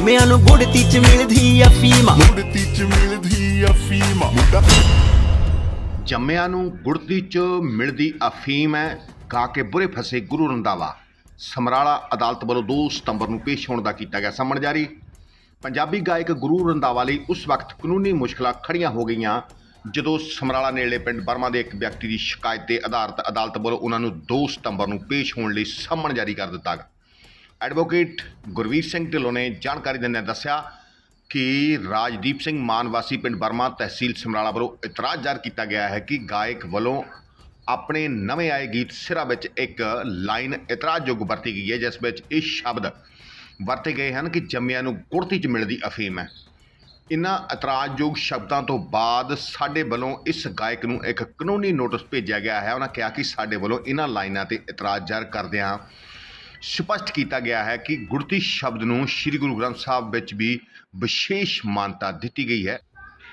ਜੰਮਿਆਂ ਨੂੰ ਗੁੜਤੀ ਚ ਮਿਲਦੀ ਅਫੀਮ ਮੁੜਤੀ ਚ ਮਿਲਦੀ ਅਫੀਮ ਜੰਮਿਆਂ ਨੂੰ ਗੁੜਤੀ 'ਚ ਮਿਲਦੀ ਅਫੀਮ ਹੈ ਗਾ ਕੇ ਬੁਰੇ ਫਸੇ ਗੁਰੂ ਰੰਦਾਵਾ ਸਮਰਾਲਾ ਅਦਾਲਤ ਵੱਲੋਂ 2 ਸਤੰਬਰ ਨੂੰ ਪੇਸ਼ ਹੋਣ ਦਾ ਕੀਤਾ ਗਿਆ ਸੰਮਣ ਜਾਰੀ। ਪੰਜਾਬੀ ਗਾਇਕ ਗੁਰੂ ਰੰਦਾਵਾ ਲਈ ਉਸ ਵਕਤ ਕਾਨੂੰਨੀ ਮੁਸ਼ਕਲਾਂ ਖੜੀਆਂ ਹੋ ਗਈਆਂ ਜਦੋਂ ਸਮਰਾਲਾ ਨੇੜਲੇ ਪਿੰਡ ਬਰਮਾ ਦੇ ਇੱਕ ਵਿਅਕਤੀ ਦੀ ਸ਼ਿਕਾਇਤ ਤੇ ਆਧਾਰਿਤ ਅਦਾਲਤ ਵੱਲੋਂ ਉਹਨਾਂ ਨੂੰ 2 ਸਤੰਬਰ ਨੂੰ ਪੇਸ਼ ਹੋਣ ਲਈ ਸੰਮਣ ਜਾਰੀ ਕਰ ਦਿੱਤਾ ਗਿਆ। ਐਡਵੋਕੇਟ ਗੁਰਵੀਰ ਸਿੰਘ ਢਿੱਲੋਂ ਨੇ ਜਾਣਕਾਰੀ ਦਿੰਦਿਆਂ ਦੱਸਿਆ ਕਿ ਰਾਜਦੀਪ ਸਿੰਘ ਮਾਨਵਾਸੀ ਪਿੰਡ ਬਰਮਾ ਤਹਿਸੀਲ ਸਮਰਾਲਾ ਵੱਲੋਂ ਇਤਰਾਜ਼ ਜ਼ਾਹਰ ਕੀਤਾ ਗਿਆ ਹੈ ਕਿ ਗਾਇਕ ਵੱਲੋਂ ਆਪਣੇ ਨਵੇਂ ਆਏ ਗੀਤ ਸਿਰਾ ਵਿੱਚ ਇੱਕ ਲਾਈਨ ਇਤਰਾਜ਼ਯੋਗ ਵਰਤੀ ਗਈ ਹੈ, ਜਿਸ ਵਿੱਚ ਇਹ ਸ਼ਬਦ ਵਰਤੇ ਗਏ ਹਨ ਕਿ ਜੰਮਿਆਂ ਨੂੰ ਕੁੜਤੀ 'ਚ ਮਿਲਦੀ ਅਫੀਮ ਹੈ। ਇਨ੍ਹਾਂ ਇਤਰਾਜ਼ਯੋਗ ਸ਼ਬਦਾਂ ਤੋਂ ਬਾਅਦ ਸਾਡੇ ਵੱਲੋਂ ਇਸ ਗਾਇਕ ਨੂੰ ਇੱਕ ਕਾਨੂੰਨੀ ਨੋਟਿਸ ਭੇਜਿਆ ਗਿਆ ਹੈ। ਉਹਨਾਂ ਕਿਹਾ ਕਿ ਸਾਡੇ ਵੱਲੋਂ ਇਨ੍ਹਾਂ ਲਾਈਨਾਂ ਤੇ ਇਤਰਾਜ਼ ਜ਼ਾਹਰ ਕਰਦਿਆਂ ਸਪਸ਼ਟ ਕੀਤਾ ਗਿਆ ਹੈ ਕਿ ਗੁੜਤੀ ਸ਼ਬਦ ਨੂੰ ਸ੍ਰੀ ਗੁਰੂ ਗ੍ਰੰਥ ਸਾਹਿਬ ਵਿੱਚ ਵੀ ਵਿਸ਼ੇਸ਼ ਮਾਨਤਾ ਦਿੱਤੀ ਗਈ ਹੈ।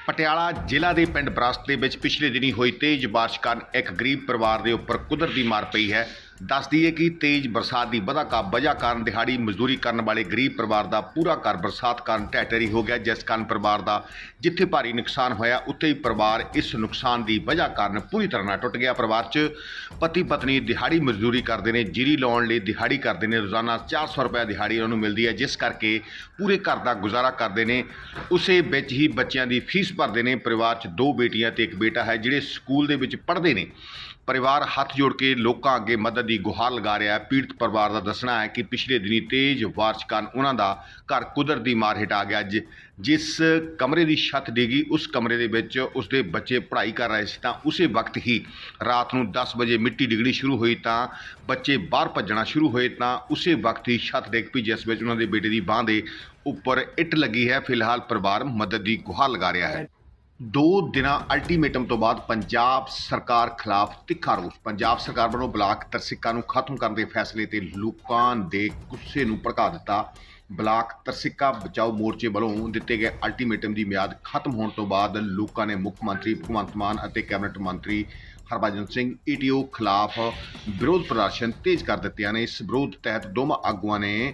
ਪਟਿਆਲਾ ਜ਼ਿਲ੍ਹਾ ਦੇ ਪਿੰਡ ਬਰਾਸਤ ਦੇ ਵਿੱਚ ਪਿਛਲੇ ਦਿਨੀ ਹੋਈ ਤੇਜ਼ ਬਾਰਿਸ਼ ਕਾਰਨ ਇੱਕ ਗਰੀਬ ਪਰਿਵਾਰ ਦੇ ਉੱਪਰ ਕੁਦਰਤੀ ਮਾਰ ਪਈ ਹੈ। ਦੱਸ ਦਈਏ ਕਿ ਤੇਜ਼ ਬਰਸਾਤ ਦੀ ਵਧਾ ਕਾ ਵਜ੍ਹਾ ਕਾਰਨ ਦਿਹਾੜੀ ਮਜ਼ਦੂਰੀ ਕਰਨ ਵਾਲੇ ਗਰੀਬ ਪਰਿਵਾਰ ਦਾ ਪੂਰਾ ਘਰ ਬਰਸਾਤ ਕਾਰਨ ਢਹਿ ਢੇਰੀ ਹੋ ਗਿਆ, ਜਿਸ ਕਾਰਨ ਪਰਿਵਾਰ ਦਾ ਜਿੱਥੇ ਭਾਰੀ ਨੁਕਸਾਨ ਹੋਇਆ, ਉੱਥੇ ਹੀ ਪਰਿਵਾਰ ਇਸ ਨੁਕਸਾਨ ਦੀ ਵਜ੍ਹਾ ਕਾਰਨ ਪੂਰੀ ਤਰ੍ਹਾਂ ਨਾਲ ਟੁੱਟ ਗਿਆ। ਪਰਿਵਾਰ 'ਚ ਪਤੀ ਪਤਨੀ ਦਿਹਾੜੀ ਮਜ਼ਦੂਰੀ ਕਰਦੇ ਨੇ, ਜੀਰੀ ਲਾਉਣ ਲਈ ਦਿਹਾੜੀ ਕਰਦੇ ਨੇ, ਰੋਜ਼ਾਨਾ 400 ਰੁਪਏ ਦਿਹਾੜੀ ਉਹਨਾਂ ਨੂੰ ਮਿਲਦੀ ਹੈ, ਜਿਸ ਕਰਕੇ ਪੂਰੇ ਘਰ ਦਾ ਗੁਜ਼ਾਰਾ ਕਰਦੇ ਨੇ। ਉਸੇ ਵਿੱਚ ਹੀ ਬੱਚਿਆਂ ਦੀ ਫੀਸ ਭਰਦੇ ਨੇ। ਪਰਿਵਾਰ 'ਚ ਦੋ ਬੇਟੀਆਂ ਤੇ ਇੱਕ ਬੇਟਾ ਹੈ, ਜਿਹੜੇ ਸਕੂਲ ਦੇ ਵਿੱਚ ਪੜ੍ਹਦੇ ਨੇ। ਪਰਿਵਾਰ ਹੱਥ ਜੋੜ ਕੇ ਲੋਕਾਂ ਅੱਗੇ ਮਦਦ ਦੀ ਗੁਹਾਰ ਲਗਾ ਰਿਹਾ ਹੈ। ਪੀੜਤ ਪਰਿਵਾਰ ਦਾ ਦੱਸਣਾ ਹੈ ਕਿ ਪਿਛਲੇ ਦਿਨੀ ਤੇਜ਼ ਬਾਰਿਸ਼ ਕਾਰਨ ਉਹਨਾਂ ਦਾ ਘਰ ਕੁਦਰਤੀ ਮਾਰ ਹੇਠ ਆ ਗਿਆ। ਜਿ- ਜਿਸ ਕਮਰੇ ਦੀ ਛੱਤ ਡਿੱਗੀ, ਉਸ ਕਮਰੇ ਦੇ ਵਿੱਚ ਉਸਦੇ ਬੱਚੇ ਪੜ੍ਹਾਈ ਕਰ ਰਹੇ ਸੀ ਤਾਂ ਉਸੇ ਵਕਤ ਹੀ ਰਾਤ ਨੂੰ 10 ਵਜੇ ਮਿੱਟੀ ਡਿੱਗਣੀ ਸ਼ੁਰੂ ਹੋਈ ਤਾਂ ਬੱਚੇ ਬਾਹਰ ਭੱਜਣਾ ਸ਼ੁਰੂ ਹੋਏ ਤਾਂ ਉਸੇ ਵਕਤ ਹੀ ਛੱਤ ਡਿੱਗ ਪਈ, ਜਿਸ ਵਿੱਚ ਉਹਨਾਂ ਦੇ ਬੇਟੇ ਦੀ ਬਾਹ ਦੇ ਉੱਪਰ ਇੱਟ ਲੱਗੀ ਹੈ। ਫਿਲਹਾਲ ਪਰਿਵਾਰ ਮਦਦ ਦੀ ਗੁਹਾਰ ਲਗਾ ਰਿਹਾ ਹੈ। ਦੋ ਦਿਨਾਂ ਅਲਟੀਮੇਟਮ ਤੋਂ ਬਾਅਦ ਪੰਜਾਬ ਸਰਕਾਰ ਖਿਲਾਫ ਤਿੱਖਾ ਰੋਸ। ਪੰਜਾਬ ਸਰਕਾਰ ਵੱਲੋਂ ਬਲਾਕ ਤਰਸਿੱਕਾ ਨੂੰ ਖਤਮ ਕਰਨ ਦੇ ਫੈਸਲੇ ਤੇ ਲੋਕਾਂ ਦੇ ਗੁੱਸੇ ਨੂੰ ਭੜਕਾ ਦਿੱਤਾ। ਬਲਾਕ ਤਰਸਿੱਕਾ ਬਚਾਓ ਮੋਰਚੇ ਵੱਲੋਂ ਦਿੱਤੇ ਗਏ ਅਲਟੀਮੇਟਮ ਦੀ ਮਿਆਦ ਖਤਮ ਹੋਣ ਤੋਂ ਬਾਅਦ ਲੋਕਾਂ ਨੇ ਮੁੱਖ ਮੰਤਰੀ ਭਗਵੰਤ ਮਾਨ ਅਤੇ ਕੈਬਨਿਟ ਮੰਤਰੀ ਹਰਭਜਨ ਸਿੰਘ ਈਟੀਓ ਖਿਲਾਫ ਵਿਰੋਧ ਪ੍ਰਦਰਸ਼ਨ ਤੇਜ਼ ਕਰ ਦਿੱਤਿਆਂ ਨੇ। ਇਸ ਵਿਰੋਧ ਤਹਿਤ ਦੋਵਾਂ ਆਗੂਆਂ ਨੇ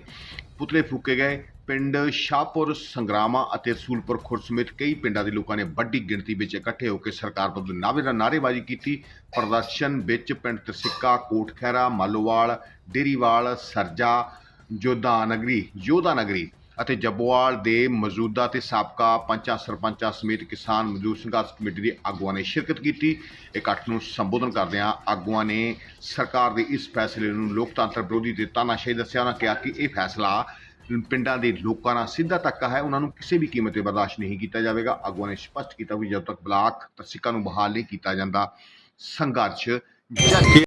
ਪੁਤਲੇ ਫੂਕੇ ਗਏ। ਪਿੰਡ ਸ਼ਾਹਪੁਰ, ਸੰਗਰਾਮਾ ਅਤੇ ਰਸੂਲਪੁਰ ਖੁਰ ਸਮੇਤ ਕਈ ਪਿੰਡਾਂ ਦੇ ਲੋਕਾਂ ਨੇ ਵੱਡੀ ਗਿਣਤੀ ਵਿੱਚ ਇਕੱਠੇ ਹੋ ਕੇ ਸਰਕਾਰ ਵਿਰੁੱਧ ਨਾਅਰੇ ਨਾਅਰੇਬਾਜ਼ੀ ਕੀਤੀ। ਪ੍ਰਦਰਸ਼ਨ ਵਿੱਚ ਪਿੰਡ ਤਸਿੱਕਾ ਕੋਟ ਖੈਰਾ ਮਾਲੋਵਾਲ, ਡੇਰੀਵਾਲ, ਸਰਜਾ ਜੋਧਾ ਨਗਰੀ ਯੋਧਾ ਨਗਰੀ ਅਤੇ ਜੱਬੋਵਾਲ ਦੇ ਮੌਜੂਦਾ ਤੇ ਸਾਬਕਾ ਪੰਚਾਂ ਸਰਪੰਚਾਂ ਸਮੇਤ ਕਿਸਾਨ ਮਜ਼ਦੂਰ ਸੰਘਰਸ਼ ਕਮੇਟੀ ਦੇ ਆਗੂਆਂ ਨੇ ਸ਼ਿਰਕਤ ਕੀਤੀ। ਇਕੱਠ ਨੂੰ ਸੰਬੋਧਨ ਕਰਦਿਆਂ ਆਗੂਆਂ ਨੇ ਸਰਕਾਰ ਦੇ ਇਸ ਫੈਸਲੇ ਨੂੰ ਲੋਕਤੰਤਰ ਵਿਰੋਧੀ ਤੇ ਤਾਨਾਸ਼ਾਹੀ ਦੱਸਿਆ। ਉਹਨਾਂ ਕਿਹਾ ਕਿ ਇਹ ਫੈਸਲਾ ਪਿੰਡਾਂ ਦੇ ਲੋਕਾਂ ਨਾਲ ਸਿੱਧਾ ਧੱਕਾ ਹੈ, ਉਹਨਾਂ ਨੂੰ ਕਿਸੇ ਵੀ ਕੀਮਤ ਤੇ ਬਰਦਾਸ਼ਤ ਨਹੀਂ ਕੀਤਾ ਜਾਵੇਗਾ। ਆਗੂਆਂ ਨੇ ਸਪਸ਼ਟ ਕੀਤਾ ਵੀ ਜਦੋਂ ਤੱਕ ਬਲਾਕ ਤਸਿਕਾ ਨੂੰ ਬਹਾਲ ਨਹੀਂ ਕੀਤਾ ਜਾਂਦਾ, ਸੰਘਰਸ਼ ਜਾਰੀ